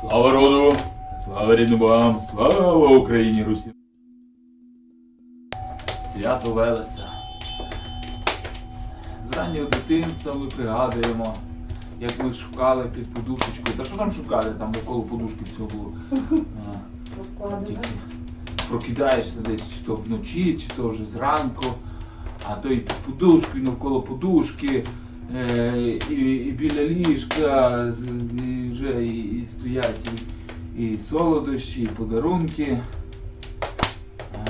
Слава роду! Слава рідним богам! Слава Україні Русі! Свято Велеса! З раннього дитинства ми пригадуємо, як ми шукали під подушечкою. Та що там шукали? Там навколо подушки все було. А, тільки Прокидаєшся десь чи то вночі, чи то вже зранку, а то і під подушкою, навколо подушки, і, і біля ліжка і вже і, і стоять і, і солодощі, і подарунки. Е,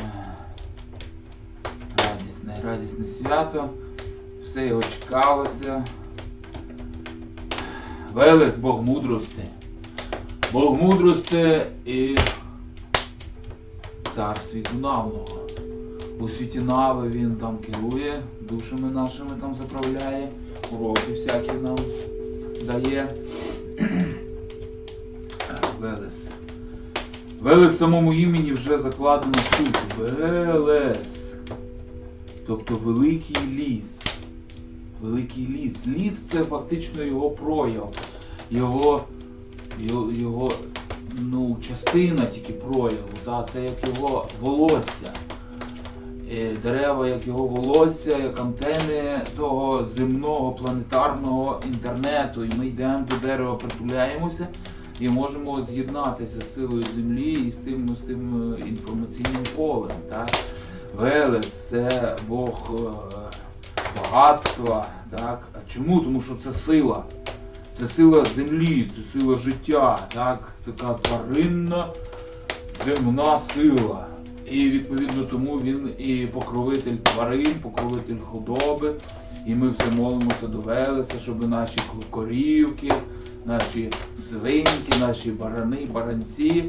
Радісне, радісне свято. Все його чекалося. Велес Бог мудрости. Бог мудрости і цар світу навного. У світі нави він там керує, душами нашими там заправляє, уроки всякі нам дає. Велес. Велес в самому імені вже закладено тут. Велес. Тобто великий ліс. Великий ліс. Ліс це фактично його прояв. Його, його, його ну, частина тільки прояву. Та? Це як його волосся. Е, Дерева, як його волосся, як антени того земного планетарного інтернету. І ми йдемо до дерева, притуляємося і можемо з'єднатися з силою землі і з тим, з тим е, інформаційним полем. Так? Велес це Бог е, багатства. Так? А чому? Тому що це сила. Це сила землі, це сила життя, так? така тваринна земна сила. І відповідно тому він і покровитель тварин, покровитель худоби. І ми все молимося до Велеса, щоб наші корівки, наші свиньки, наші барани, баранці.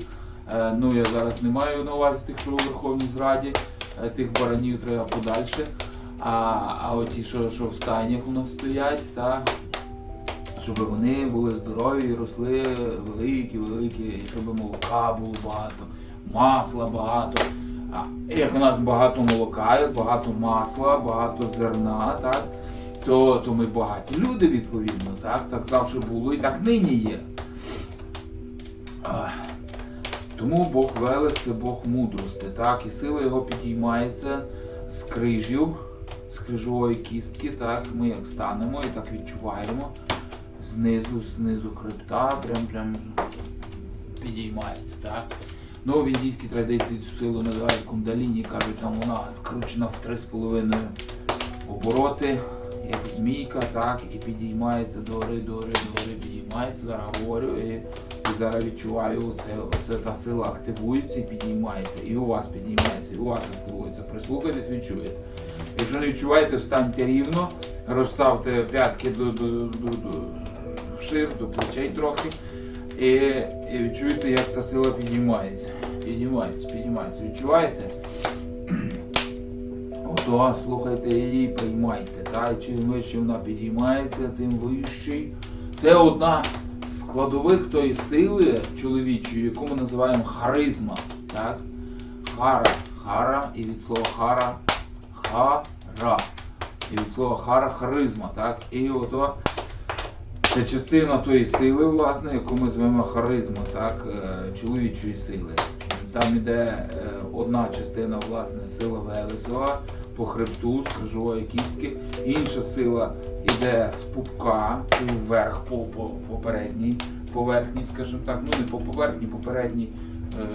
е, Ну я зараз не маю на увазі тих, що у Верховній Зраді, е, тих баранів треба подальше. А, а оті, що, що в стайнях у нас стоять, та, щоб вони були здорові і росли великі, великі, і щоб молока було багато, масла багато. Як у нас багато молока, багато масла, багато зерна, так, то, то ми багаті люди, відповідно, так, так завжди було і так нині є. Тому Бог Велес це Бог мудрости, так, і сила його підіймається з крижів, з крижової кістки, так, ми як станемо і так відчуваємо знизу, знизу хребта, прям прям підіймається, так. Ну, в індійській традиції цю силу називають кундаліні, кажуть, там вона скручена в 3,5 обороти, як змійка, так, і підіймається догори, догори, догори, підіймається, зараз говорю, і, і зараз відчуваю, це, це та сила активується і підіймається, і у вас підіймається, і у вас активується. Прислухайтесь, відчуєте. Якщо не відчуваєте, встаньте рівно, розставте п'ятки до, до, до, до шир, до плечей трохи. І, і відчуєте, як та сила підіймається. Підіймається, підіймається. Відчуваєте? Ото, слухайте її, приймайте. Та? Чим вище вона підіймається, тим вищий. Це одна з складових тої сили чоловічої, яку ми називаємо харизма. Так? Хара. Хара і від слова хара хара. І від слова хара харизма. Так? І ото це частина тої сили, власне, яку ми звемо харизма, так, е, чоловічої сили. Там іде е, одна частина, власне, сила Велесова по хребту, з крижової кістки, інша сила йде з пупка вверх по попередній поверхні, скажімо так, ну не по поверхні, попередній е,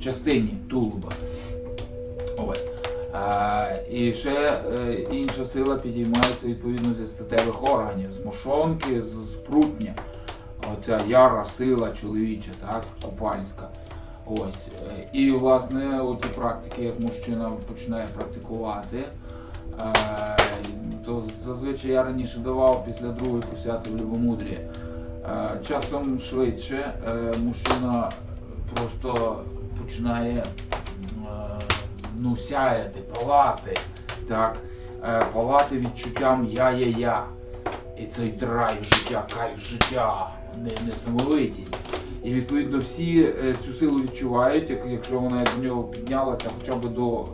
частині тулуба. Ось. А, і ще е, інша сила підіймається відповідно зі статевих органів, з мошонки, з, з прутня. Оця яра сила чоловіча, так, купальська. Ось. Е, І власне оті практики, як мужчина починає практикувати, е, то зазвичай я раніше давав після другої посяти в любомудрі. Часом швидше мужчина просто починає ну, сяяти, палати, так, е, палати відчуттям я-я-я. І цей драйв життя, кайф життя, несамовитість. І відповідно всі е, цю силу відчувають, якщо вона до нього піднялася хоча б до, е,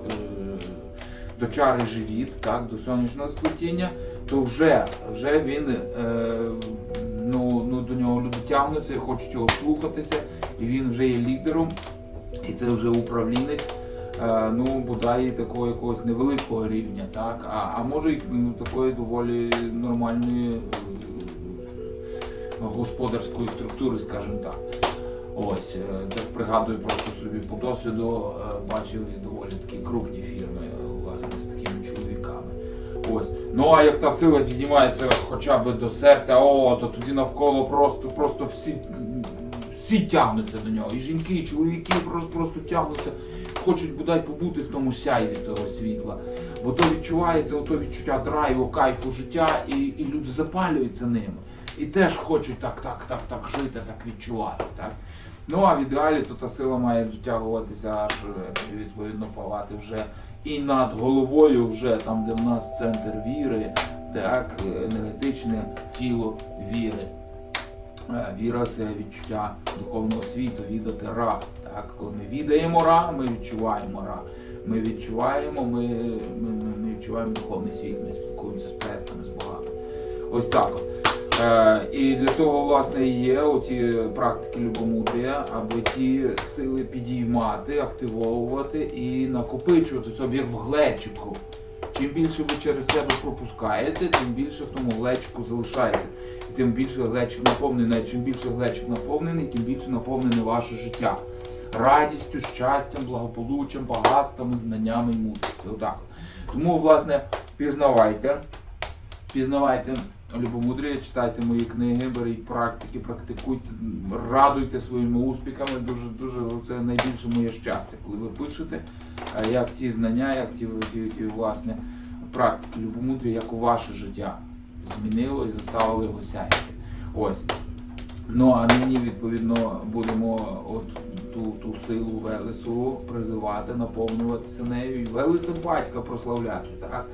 до чари живіт, так, до сонячного сплетіння, то вже, вже він ну, ну, до нього люди тягнуться і хочуть його слухатися, і він вже є лідером, і це вже управлінець. Е, Ну, бодай такого якогось невеликого рівня, так? А, а може й ну, такої доволі нормальної е, господарської структури, скажімо так. Ось, е, так пригадую просто собі по досвіду, е, бачив доволі такі крупні фірми, е, власне, з такими чоловіками. Ось. Ну а як та сила піднімається хоча б до серця, о, то тоді навколо просто, просто всі, всі тягнуться до нього. І жінки, і чоловіки просто, просто тягнуться, хочуть бодай побути в тому сяйві того світла. Бо то відчувається ото відчуття драйву, кайфу життя, і, і люди запалюються ними. І теж хочуть так, так, так, так жити, так відчувати. Так? Ну а в ідеалі то та сила має дотягуватися аж е, відповідно палати вже і над головою, вже там, де в нас центр віри, так, е, енергетичне тіло віри. Е, Віра це відчуття духовного світу, відати ра. Так? Коли ми відаємо ра, ми відчуваємо ра. Ми відчуваємо, ми, ми, ми, ми відчуваємо духовний світ, ми спілкуємося з предками, з богами. Ось так. Е, і для того, власне, є оті практики любомудрія, аби ті сили підіймати, активовувати і накопичувати собі як в глечику. Чим більше ви через себе пропускаєте, тим більше в тому глечику залишається. Тим більше глечик наповнений, чим більше глечик наповнений, тим більше наповнене ваше життя. Радістю, щастям, благополуччям, багатствами, знаннями і мудрістю. Отак. Тому, власне, пізнавайте, пізнавайте любомудрія, читайте мої книги, беріть практики, практикуйте, радуйте своїми успіхами. Дуже, дуже це найбільше моє щастя, коли ви пишете, е, як ті знання, як ті, ті, ті власне практики любомудрія, як у ваше життя змінило і заставило його сяяти. Ось. Ну а нині відповідно будемо от ту, ту силу Велесу призивати, наповнюватися нею і Велеса батька прославляти. Так?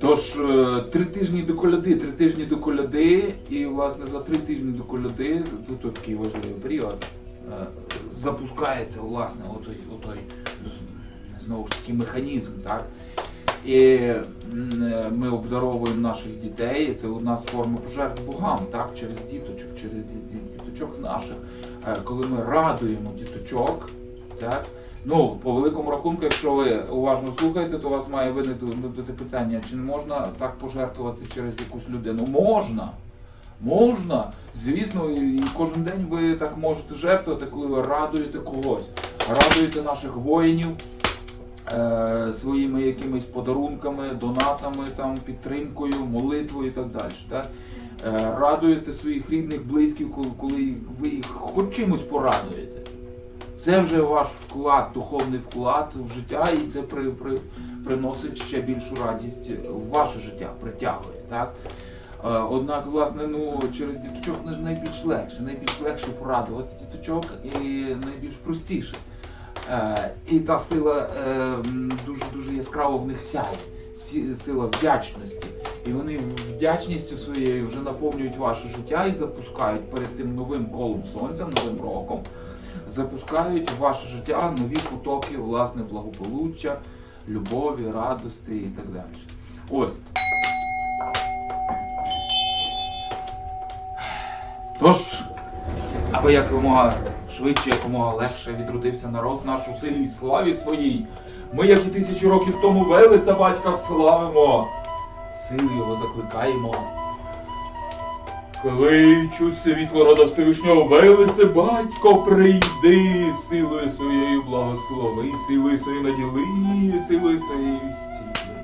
Тож е, три тижні до коляди, три тижні до коляди, і власне за три тижні до коляди, тут такий важливий період, е, запускається власне отой, отой знову ж таки механізм, так? І ми обдаровуємо наших дітей. Це одна з форм пожертв богам, так, через діточок, через ді- ді- діточок наших. Е, Коли ми радуємо діточок, так, ну, по великому рахунку, якщо ви уважно слухаєте, то вас має виникнути питання, чи не можна так пожертвувати через якусь людину? Можна. Можна, звісно, і і кожен день ви так можете жертвувати, коли ви радуєте когось, радуєте наших воїнів своїми якимись подарунками, донатами, там, підтримкою, молитвою і так далі. Так? Е, радуєте своїх рідних, близьких, коли, ви їх хоч чимось порадуєте. Це вже ваш вклад, духовний вклад в життя, і це при, при, приносить ще більшу радість в ваше життя, притягує. Так? Е, Однак, власне, ну, через діточок най- найбільш легше, найбільш легше порадувати діточок і найбільш простіше. Е, І та сила дуже дуже яскраво в них сяє, сила вдячності. І вони вдячністю своєю вже наповнюють ваше життя і запускають перед тим новим колом сонця, новим роком, запускають в ваше життя нові потоки власне благополуччя, любові, радості і так далі. Ось. Тож, аби якомога швидше, якомога легше відродився народ наш у силі і славі своїй. Ми, як і тисячі років тому Велеса батька славимо, сили його закликаємо. Кличу світло рода Всевишнього, Велесе, батько, прийди, силою своєю благослови, силою своєю наділи, силою своєю стіль.